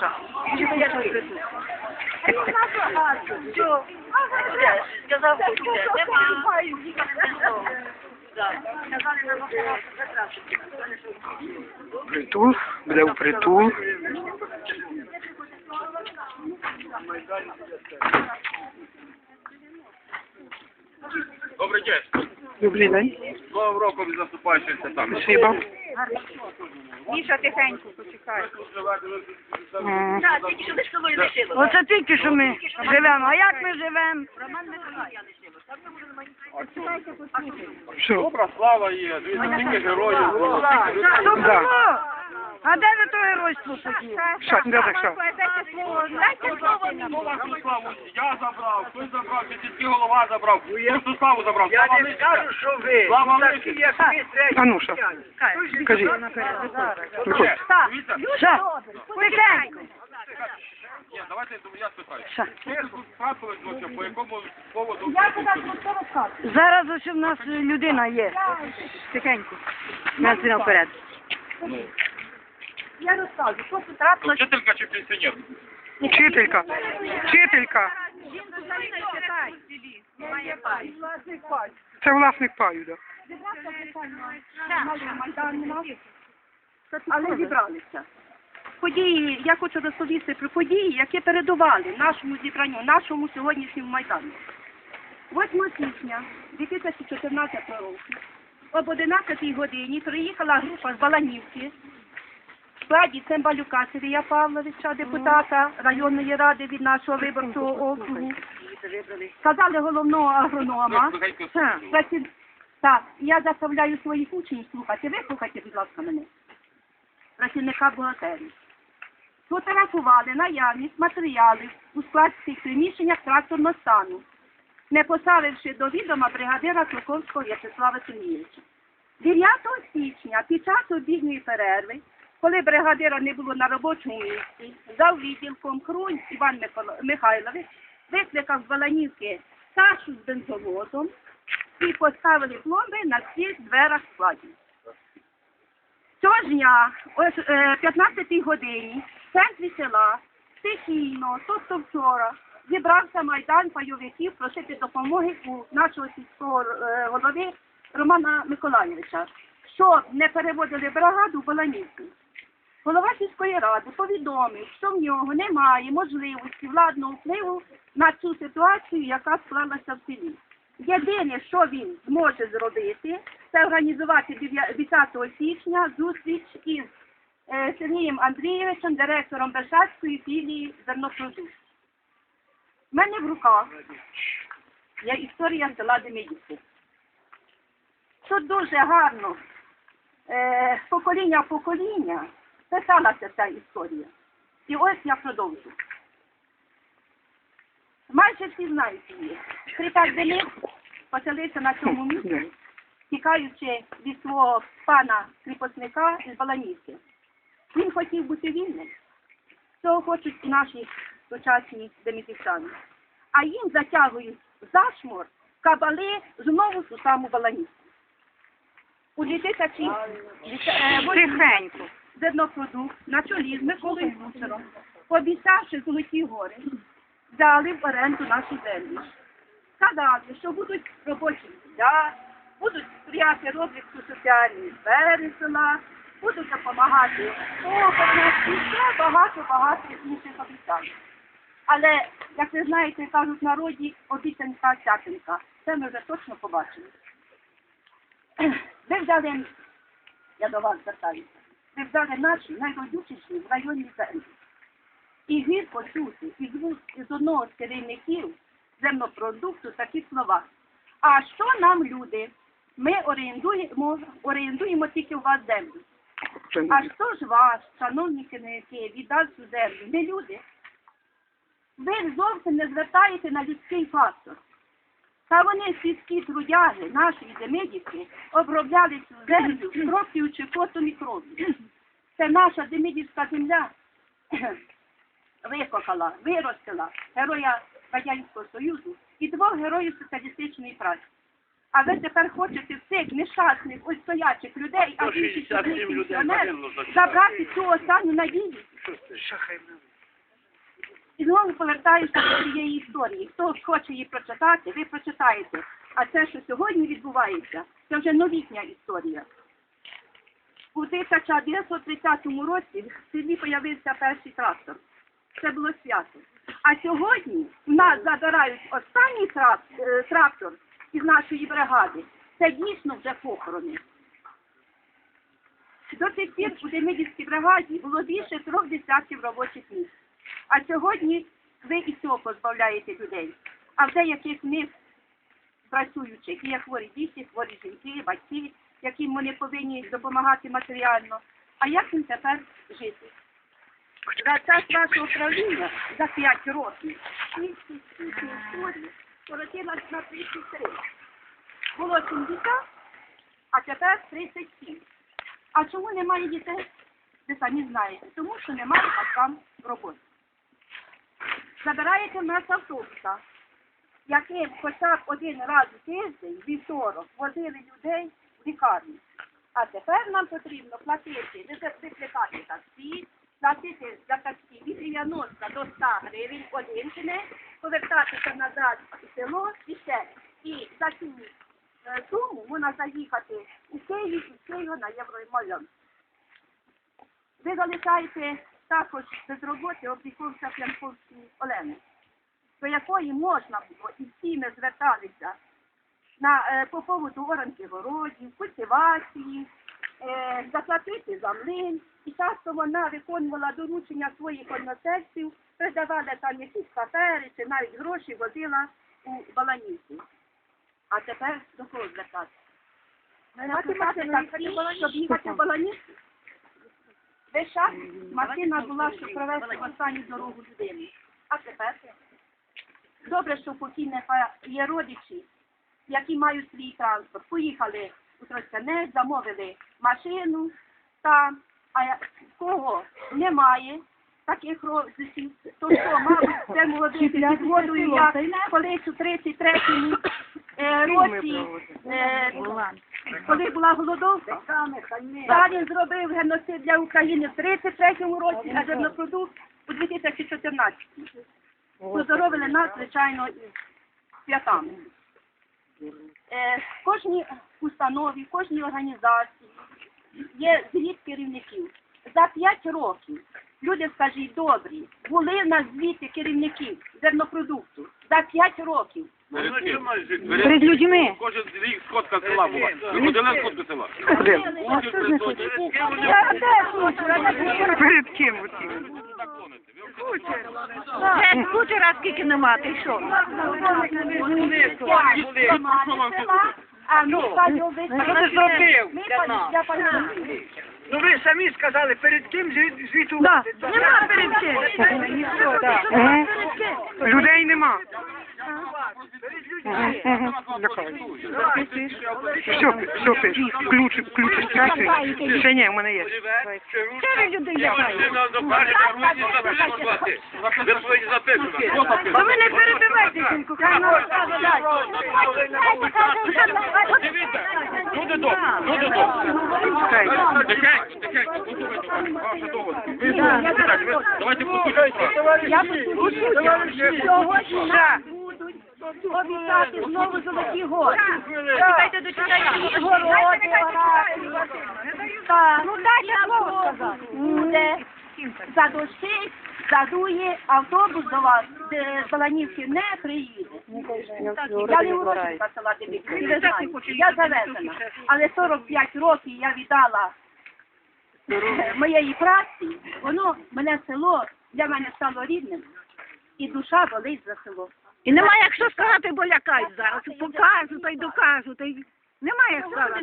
що? Я ж присутня. Що? Сказав, що. Нема. Притул, буде притул. Добрий день. Добрий день. Новим роком заступаючися там. Спасибо. Міша, тихенько, Так, тільки що ми з собою лишили. Оце тільки що ми живемо. А як ми живемо? Роман Михайло. лишили. Все. Добра слава є, дивіться, героїв було. Що було? А де ви то геройство тоді? Що, де так що? Дайте слово, дайте слово мені. Я забрав, хтось забрав, сільський голова забрав, хтось славу забрав. Слава Лисича. що ви Слава Лисича. А ну що? Кажіть. Виходь. Так, Дивіться, що? Тихенько. ні, давайте я спитаю. Тут трапилось по якому поводу? Зараз ось у нас людина є. Тихенько. Нас наперед. Я розказую, що тут трапилось. Вчителька чи пенсіонер? Вчителька. Вчителька. Це власник паю, да. Але зібралися. Події, я хочу розповісти про події, які передували нашому зібранню, нашому сьогоднішньому майдану. 8 січня 2014 року об 11 годині приїхала група з Баланівки складі Цимбалюка Сергія Павловича, депутата районної ради від нашого виборчого округу. Сказали головного агронома. Я заставляю своїх учнів слухати. Ви слухайте, будь ласка, мене. Працівника бухгалтерії. Фотографували наявність матеріалів у складських приміщеннях тракторного стану, не поставивши до відома бригадира Клоковського В'ячеслава Сергійовича. 9 січня під час обідньої перерви, коли бригадира не було на робочому місці, за відділком Крунь Іван Михайлович викликав з Баланівки Сашу з бензовозом і поставили пломби на всіх дверах складів. Цього ж дня, ось е, 15 годині, в центрі села, стихійно, тобто вчора, зібрався майдан пайовиків просити допомоги у нашого сільського е, голови Романа Миколаєвича, щоб не переводили бригаду в Баланівку. Голова сільської ради повідомив, що в нього немає можливості владного впливу на цю ситуацію, яка склалася в селі. Єдине, що він зможе зробити, це організувати 10 січня зустріч із е, Сергієм Андрійовичем, директором Бершацької філії зернопродуктів. У мене в руках є історія села Демидівки. Тут дуже гарно е, покоління в покоління писалася ця історія. І ось я продовжу. Майже всі знають її. Приказ Демид поселився на цьому місці, тікаючи від свого пана кріпосника із Баланівки. Він хотів бути вільним. Цього хочуть наші сучасні демітівчани. А їм затягують зашмор кабали знову ту саму Баланівку. У 2000 е, Тихенько. Зернопродукт на чолі з Миколою Гусером, пообіцявши золоті гори, взяли в оренду наші землі. Сказали, що будуть робочі місця, будуть сприяти розвитку соціальної сфери села, будуть допомагати опитності і ще багато-багато інших обіцянок. Але, як ви знаєте, кажуть в народі, обіцянка цятинка. Це ми вже точно побачили. Ви взяли, я до вас звертаюся, взяли наші найродючіші в районі землі. І гірко чути із із одного з керівників земнопродукту такі слова. А що нам люди? Ми орієнтуємо, орієнтуємо тільки у вас землю. А хто ж вас, шановні керівники, віддасть цю землю? Не люди. Ви зовсім не звертаєте на людський фактор. Та вони сільські трудяги, наші демидівки, обробляли цю землю, кроплюючи потом і кров'ю. Це наша демидівська земля викохала, виростила героя Радянського Союзу і двох героїв соціалістичної праці. А ви тепер хочете цих нещасних ось стоячих людей, а них пенсіонерів, забрати цю останню надію. І знову повертаюся до цієї історії. Хто хоче її прочитати, ви прочитаєте. А це, що сьогодні відбувається, це вже новітня історія. У 1930 році в селі появився перший трактор. Це було свято. А сьогодні в нас забирають останній е, трактор із нашої бригади. Це дійсно вже похорони. До тих пір у Демидівській бригаді було більше трьох десятків робочих місць. А сьогодні ви і цього позбавляєте людей. А в деяких них працюючих є хворі діти, хворі жінки, батьки, яким вони повинні допомагати матеріально. А як їм тепер жити? За час вашого правління за 5 років кількість їхньої історії скоротилась на 33. Було 70, а тепер 37. А чому немає дітей? Ви самі знаєте. Тому що немає батькам роботи. Забираєте в нас яким хоча б один раз у тиждень, вівторок, возили людей в лікарню. А тепер нам потрібно платити, не викликати таксі, платити за таксі від 90 до 100 гривень один кінець, повертатися назад у село і ще. І за цю е, суму можна заїхати у Київ, і Києва на Євромайдан. Ви залишаєте також без роботи опікунця П'янковську Олени, до якої можна було і всі ми зверталися на, е, по поводу оранки городів, культивації, е, заплатити за млин. І часто вона виконувала доручення своїх односельців, передавала там якісь папери чи навіть гроші возила у Баланівку. А тепер до кого звертатися? Щоб їхати в Баланівку? Весь час машина була, щоб провести останню дорогу людини. А тепер? Добре, що покійника є родичі, які мають свій транспорт. Поїхали у Тростянець, замовили машину там, а кого? Немає таких родичів, то що, мабуть, це молодий під водою, як колись у 33-му е, році, е, коли була голодовка, Сталін зробив геноцид для України в 33-му році, а зернопродукт у 2014-му. Поздоровили нас, звичайно, із святами. Е, в кожній установі, в кожній організації є звіт керівників. За 5 років, люди, скажіть, добрі, були в нас звіти керівників зернопродукту. За 5 років. Перед людьми. Кожен рік сходка села була. Ви ходили сходку села? Перед ким? Це скільки нема, ти що? А що ти зробив. Ну ви самі сказали, перед ким звітувати. Нема перед. Мгм. Людей нема. Все, все пиш. Ключ, ключ спрятуй. Ще ні, в мене є. Людей лякаєте. Ви повинні записувати. То ви не перебивайте жінку, хай нам розкаже Дивіться, люди добрі, люди. Чекай. Ваша доводка. Давайте послухайте. Я послухаю. Сьогодні обіцяти знову золоті гори. Чекайте, дочекайте. Городи. Так, ну дайте слово сказати. Буде задощить, задує, автобус до вас з Баланівки не приїде. Я не ви знаєте, я завезена. Але 45 років я віддала е, моєї праці, воно, мене село для мене стало рідним, і душа болить за село. І немає як що сказати, бо лякають зараз. Покажу, та й докажу, та й немає як сказати.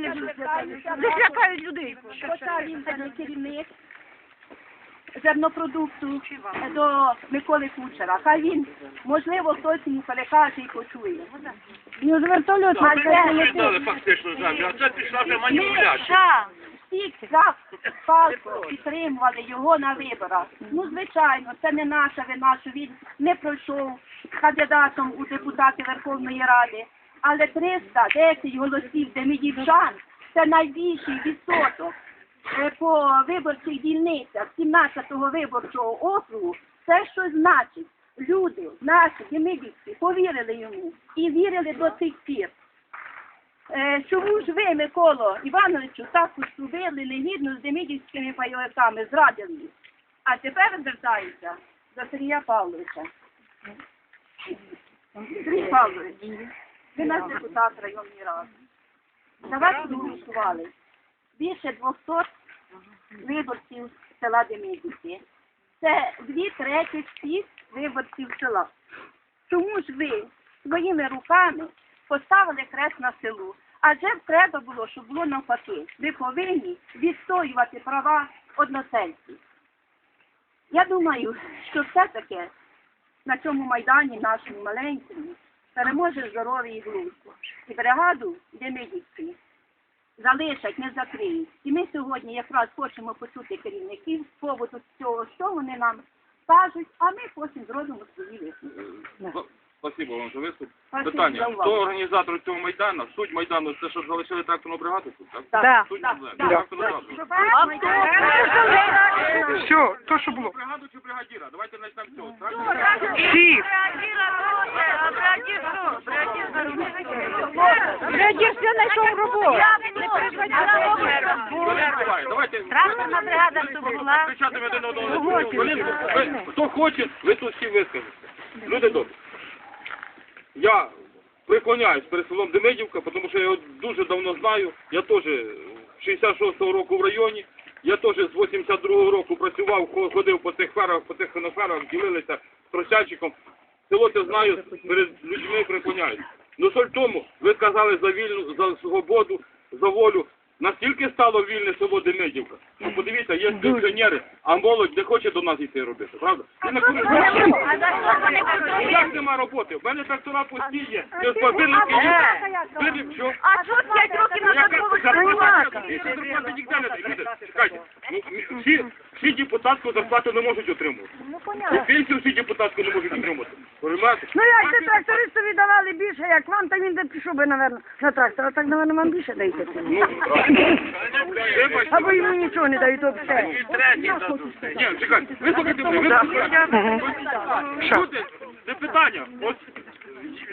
Десь лякають людей. Хоча він це керівник зернопродукту е, до Миколи Кучера. Хай він, можливо, хтось йому перекаже і почує. Ну, дали фактично землю, а це пішла вже маніпуляція. Всі завжди палко підтримували його на виборах. Ну, звичайно, це не наша вина, що він не пройшов кандидатом у депутати Верховної Ради. Але 310 голосів демидівчан – це найбільший відсоток е, по виборчих дільницях 17-го виборчого округу. Це що значить? Люди, наші демидівці, повірили йому і вірили до цих пір. Е, чому ж ви, Миколо Івановичу, так поступили негідно з демидівськими пайовиками, зрадили? А тепер звертаюся до Сергія Павловича. Сергій Павлович, ви наш депутат районної ради. За вас проголосували більше 200 виборців села Демидівці. Це дві треті всіх виборців села. Чому ж ви своїми руками поставили хрест на селу? Адже треба було, щоб було навпаки. Ви повинні відстоювати права односельців. Я думаю, що все-таки на цьому майдані нашому маленькому переможе здоров'я і глузд. І бригаду Демидівські залишать, не закриють. І ми сьогодні якраз хочемо почути керівників з поводу цього, що вони нам скажуть, а ми потім зробимо свої висновки. Спасибо вам за виступ. Спасибо Питання. за увагу. Хто організатор цього майдану? Суть майдану це щоб залишили тракторну бригаду тут, так? Да. Суть Так, проблеми. так. Тракторну бригаду. Все, то, що було. Бригаду чи бригадіра? Давайте почнемо з цього. так? Всіх. Радір все знайшов роботу. Давайте. Тракторна бригада тут була. Кричати один одного. Хвилинку. Ви- Хто хоче, ви тут всі вискажете. Люди добрі. Я преклоняюсь перед селом Демидівка, тому що я його дуже давно знаю. Я теж з 66-го року в районі. Я теж з 82-го року працював, хо- ходив по тих ферах, по тих ферах, ділилися з просячиком. Село це знаю, перед людьми преклоняюсь. Ну соль тому, ви сказали за вільну, за свободу, за волю. Настільки стало вільне село Демидівка. Ну подивіться, є пенсіонери, а молодь не хоче до нас йти робити, правда? І на як нема роботи? У мене трактора пусті є. Це спортивники є. Виріб, що? А тут 5 років назад Яка було зарплата? Більше зарплати ніде не дають. Чекайте. Ну, Всі, всі депутатську зарплату не можуть отримувати. І пенсію всі депутатську не можуть отримувати. Понимаєте? Ну як це трактористові давали більше, як вам, то він би пішов би, напевно, на трактор, а так, напевно, вам більше даєте. Ну. Або йому нічого не дають, то все. Ні, чекайте, ви слухайте мене. Люди, це питання. От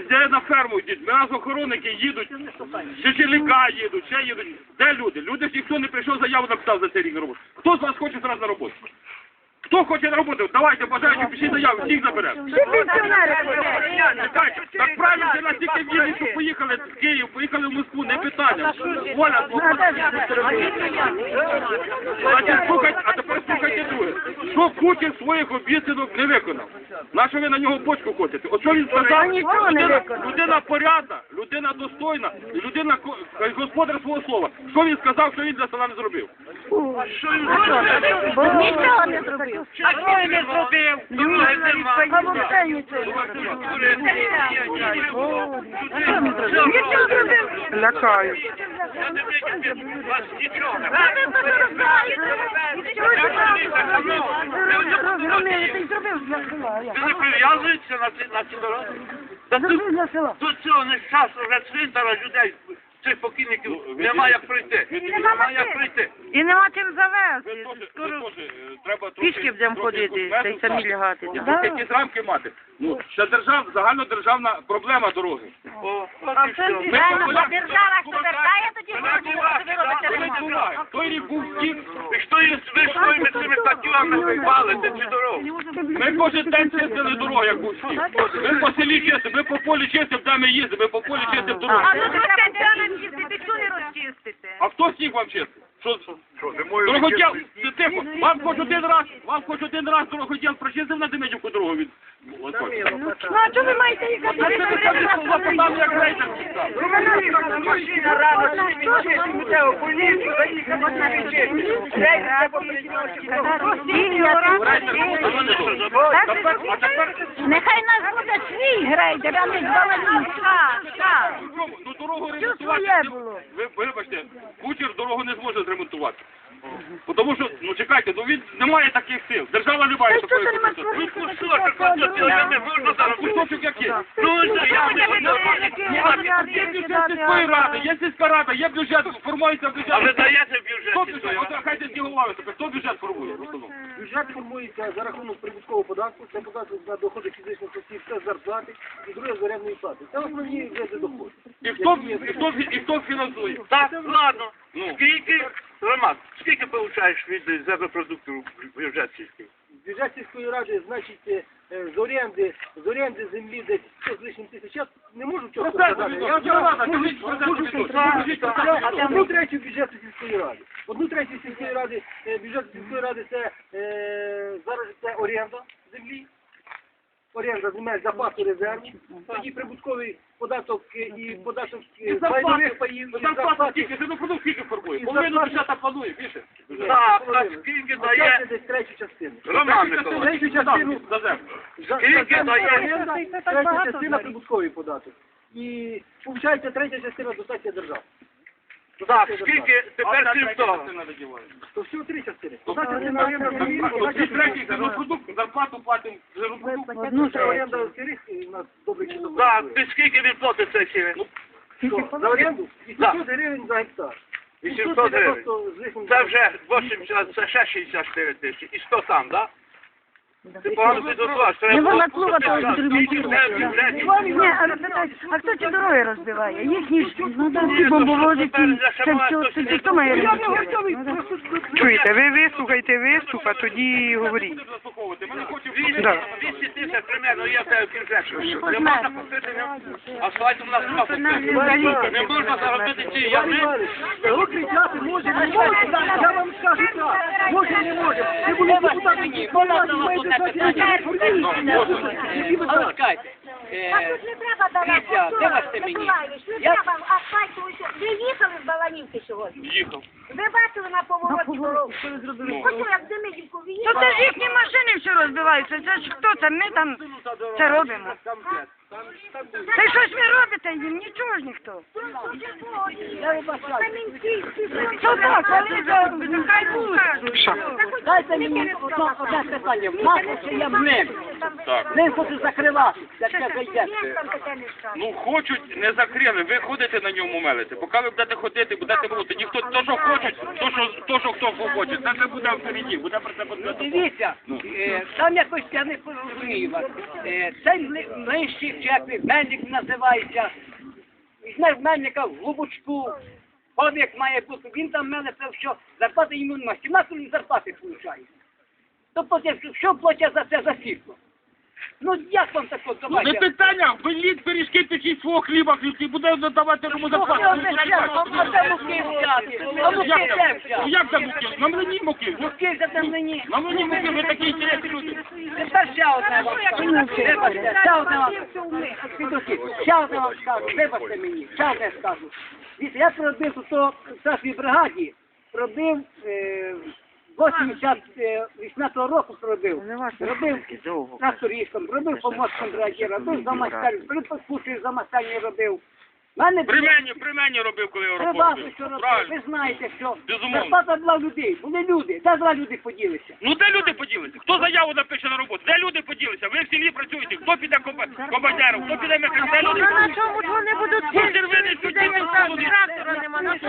де на ферму йдуть, нас охоронники їдуть, ще челіка їдуть, ще їдуть. Де люди? Люди ж ніхто не прийшов, заяву написав за цей рік на роботу. Хто з вас хоче зараз на роботу? Хто хоче на роботу? Давайте, бажаючи, пишіть заяву, всіх заберемо. Всі пенсіонери Чекайте, так правильно, це настільки вільні, що поїхали в Київ, поїхали в Москву, не питання. Оля, Значить, слухайте, а тепер слухайте друге. Що Путін своїх обіцянок не виконав? На що ви на нього бочку хочете? От що він сказав? Людина, людина порядна, людина достойна, і людина ко- господар свого слова. Що він сказав, що він для села не зробив? Нічого не зробив. А що він не зробив? А взагалі нічого не зробив. Нічого зробив. Села. як? Ви на ці, дороги? Тут, цього нещасного вже цвинтара людей, цих покійників, немає як пройти. Немає як пройти. І нема чим Ви завезти. ви е, треба трохи... Пішки будемо ходити, та й самі лягати. Трохи якісь рамки мати. Ну, це держав, загальнодержавна проблема дороги. Все. Ми держава повертає тоді Той рік був втік. І що їм ви своїми цими статтями палите ці Ми кожен день чистили дорогу, як був втік. Ми по селі чистимо, ми по полі чистимо, там ми їздимо, ми по полі чистимо дорогу. А хто сніг вам чистить? Що, це тихо, вам хоч один раз, вам хоч один раз дороходіл прочистив на Демидівку дорогу від... Ну а чого ви маєте їхати? А це ви кажете, що запитав, як рейдер чистав. Машина рано це поліцію, заїхав на тепер Нехай нас буде свій грейдер, а не завалій. Ну, дорогу ремонтувати. Ви вибачте, кучер дорогу не зможе зремонтувати. Тому що, ну чекайте, ну він не має таких сил. Держава не має такої. Ну, оце цього не можна зараз. Кусочок який? Ну, це я Є бюджет сільської ради, є сільська рада, є бюджет, формується бюджет. А ви даєте Хто бюджет бюджет? От хай ти голови тепер, хто бюджет формує в основному? Бюджет формується за рахунок прибуткового податку, це податок на доходи фізичних осіб, це зарплати і друге з орендної плати. Це основні види доходу. І хто, і хто, і хто фінансує? Так, ладно. Ну. Скільки, Роман, скільки получаєш від землепродукту в бюджет сільський? Бюджет сільської ради, значить, е, з оренди, з оренди землі десь 100 з лишнім тисяч. Я не можу чого Проценту сказати. Я рада, можу- кажіть сказати. Одну третю бюджету сільської ради. Одну третю сільської ради, е, бюджет сільської ради це е, зараз це оренда землі. Оренда земель запасу резерву, тоді прибутковий податок і податок майнових паїв, зарплата зарплати. ти ну продукт скільки формує? Половину бюджета планує, більше. Так, скільки дає десь третю частину. Роман Миколаївич? Третю частину За землю. Скільки дає? третя частина прибутковий податок. І виходить третя частина дотація держави. Так, скільки тепер крім того? То всього три частини. Одна частина оренда землі, одна Дві треті за продукт, зарплату платимо за продукт. Ну, це оренда сирих, і у нас добрий часов. Так, ти скільки він платить цей сіре? За оренду? 800 гривень за гектар. 800 гривень. Це вже 80, це ще 64 тисячі. І 100 сам, так? Ти погано підготував. Треба Його було на клуба купити того час. відремонтувати. Скільки в бюджеті? Ні, але питай, а хто ці дороги розбиває? Їхні ж, ну там ці бомбовози, то ті, що це все, це хто має не Ну, просто Чуєте, ви вислухайте виступ, а тоді говоріть. Будемо заслуховувати. Ми не хочемо 200 Да. 200 тисяч примерно є в тебе. Не можна купити не- нема. Не можна заробити ці ями. Його кричати може, не може. Я вам скажу так. Може, не може. Ви були депутатом. А ви скажете, А тут не треба Дивіться, мені. Я- ось- Ви їхали з Баланівки сьогодні? Їхав. Ви бачили на повороті дорогу? Як Демидівку ви То це ж їхні машини все розбиваються. Це ж хто це? Ми там це робимо. Це щось ви робите їм, нічого ж ніхто. Що так, але вже хай будуть. Дайте мені одно- одне питання. В нас ще є млин. Так. Млин хоче закривати, як це зайде. Ну хочуть, не закрили, ви ходите на ньому мелите. Поки ви будете ходити, будете молоти. Ніхто, то, що хочуть, то, що, то, що хто хоче, це вже буде впереді, буде про це подивитися. Дивіться, е, там якось я не розумію вас. Е, Цей млинщик, чи як мельник називається, візьме в мельника в губочку, он як має бути, він там мене це все, зарплати йому немає. 17 він зарплати получає. Тобто, що платять за це за світло? Ну як вам таке Ну не давайте? питання, веліть пиріжки печіть свого хліба, хлібці, буде давати йому зарплату. Ну, Ну, це це ж, як? а де муки взяти? А муки Як де там? Ну взяти? як там муки? На млині муки. Там мені. На млині муки, ви такі інтересні люди. Тепер ще одне вам скажу. Вибачте, ще одне вам Підожди, ще одне вам скажу. Вибачте мені, ще одне скажу. Дивіться, я пробив тут то в бригаді, пробив е, 88 року пробив. Робив трактористом, робив помощником бригадіра, робив замастання, при послушаю замастання робив. Мене При мені, при мені робив, коли при аеропорт. вас що робив. Ви знаєте, що Безумовно. зарплата була в людей, були люди. Де два люди поділися? Ну де люди поділися? Хто заяву напише на роботу? Де люди поділися? Ви в селі працюєте. Хто піде комба- комбайнером? Хто піде механіком? Де люди? На чому ж вони будуть Кучер винен сюди, трактора нема, на що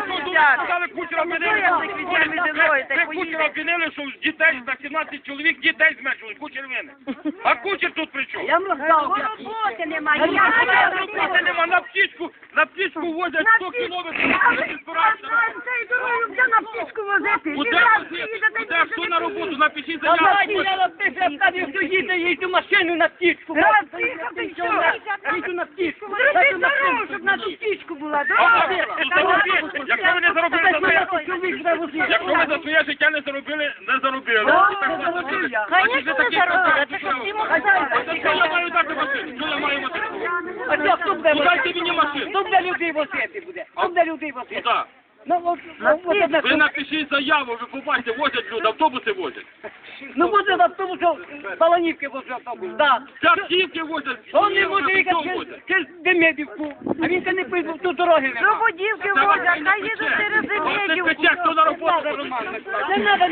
Сказали, кучера обвинили. я цих людей не дивуюся, Ви кучера обвинили, що з дітей, на 17 чоловік дітей зменшили. Кучер винен. А кучер тут при чому? Я вам розказав. Роботи немає. Роботи нема, на возять 100 кілометрів. не збираються. Цією дорогою вже на птичку возити. Куди возити? Куди? Хто на роботу? Напишіть заяву. давайте я напишу, я ставлю, що їде, я йду машину на птічку. Раз, і все. Я йду на птічку. Зробіть дорогу, щоб на птичку була. Дорога. ну. Якщо ви не заробили за своє, якщо ви за своє життя не заробили, не заробили. Звісно, не заробили. Це що всі Це Що я маю дати машину? Що я маю Ну, дайте мені машину. Хто буде людей возити буде? Хто буде людей возити? Куди? Ну, от, ну, от одне Ви напишіть заяву, ви побачите, возять люди, автобуси возять. Ну, буде в тому, що Баланівки возить автобус, да. Таксівки возять. Он не може їхати через, Демидівку, а він це не пив ту дороги. До Будівки возять, хай їдуть через Ось Демидівку. ти хто на роботу. Не треба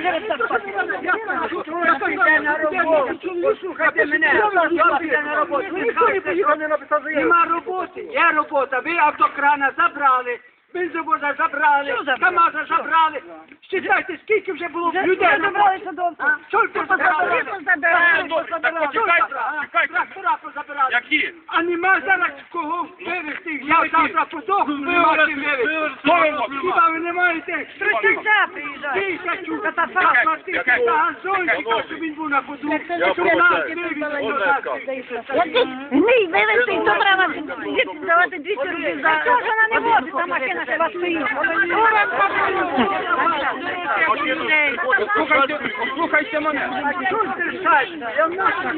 Слухайте мене, на не поїхав, не написав. Нема роботи, є робота. Ви автокрана забрали, бензовоза забрали, КамАЗа забрали. Считайте, скільки вже було людей. Забралися до А? Скільки позабирали? Так почекайте, чекайте. Трактора позабирали. Які? А нема зараз кого вивезти. Я завтра подохну, чим вивезти. Ви? Хіба ви не маєте? Тридцять приїжджає. Тисячу заплатити Яке? за газончика, щоб він був на ходу. Я Щоб нас вивезли назад. Ні, вивезти, то треба давати 200 рублів за... Чого ж вона не возить, та машина? Слухайте, слухайте мене.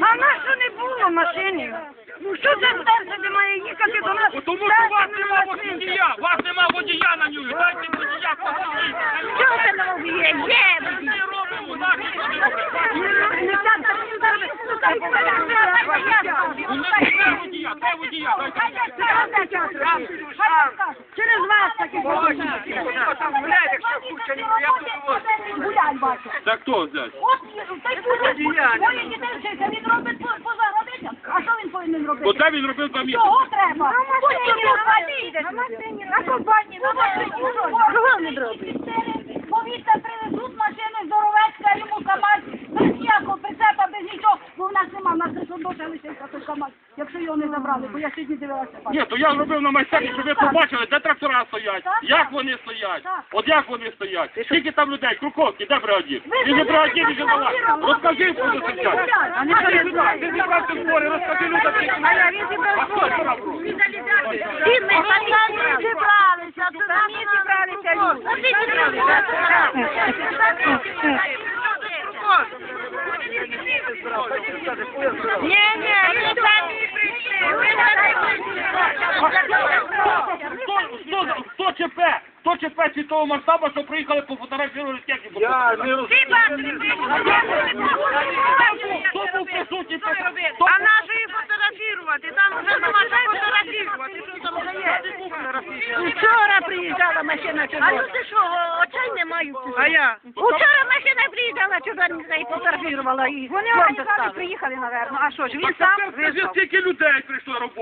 А нас не було машині? Ну що це серце не має їхати до нас? Тому що вас нема водія, вас нема водія на нього. Дайте водія посадіть. Чого це не є? Є! Наші. У нас немає водія, де водія? Дайте водія. Через вас таки Там гуляє, якщо куча, я буду возити. гулять бачу. Так хто взяти? От той буде, моє дітей вчиться, він робить по- А що він повинен робити? Оце він робив два місяці. Чого треба? Потім на машині, на машині, на компанії, на машині. Чого він робить? Повітря привезуть машини здоровецька, йому КамАЗ, без ніякого прицепа, без нічого, бо в нас нема, в нас лише доша лишився той КамАЗ, якщо його не забрали, бо я сьогодні дивилася. Ні, то я зробив на майстерні, щоб ви побачили, де трактора стоять, як вони стоять, от як вони стоять, скільки там людей, Круковський, де бригадір? Він не бригадір, він же на. Розкажи, що тут стоять. А не. Ти зібрався в зборі, розкажи людям, скільки А я він зібрав А хто гроші? Всі ми самі зібралися, самі зібралися люди. Ні, ні, ми самі прийшли. Ми Хто, ЧП? Світового масштабу, що приїхали пофотографірували техніку? Я не Хто був присутній? Хто- Їх фотографувати? Там вже нема що фотографувати. Що там вже є? Вчора приїжджала машина А люди що, очей не мають? А я? Вчора машина приїжджала червона і фотографувала. І Вони організатори приїхали, мабуть. А що ж, він сам тепер скажи, вийшов. скільки людей прийшло роботи?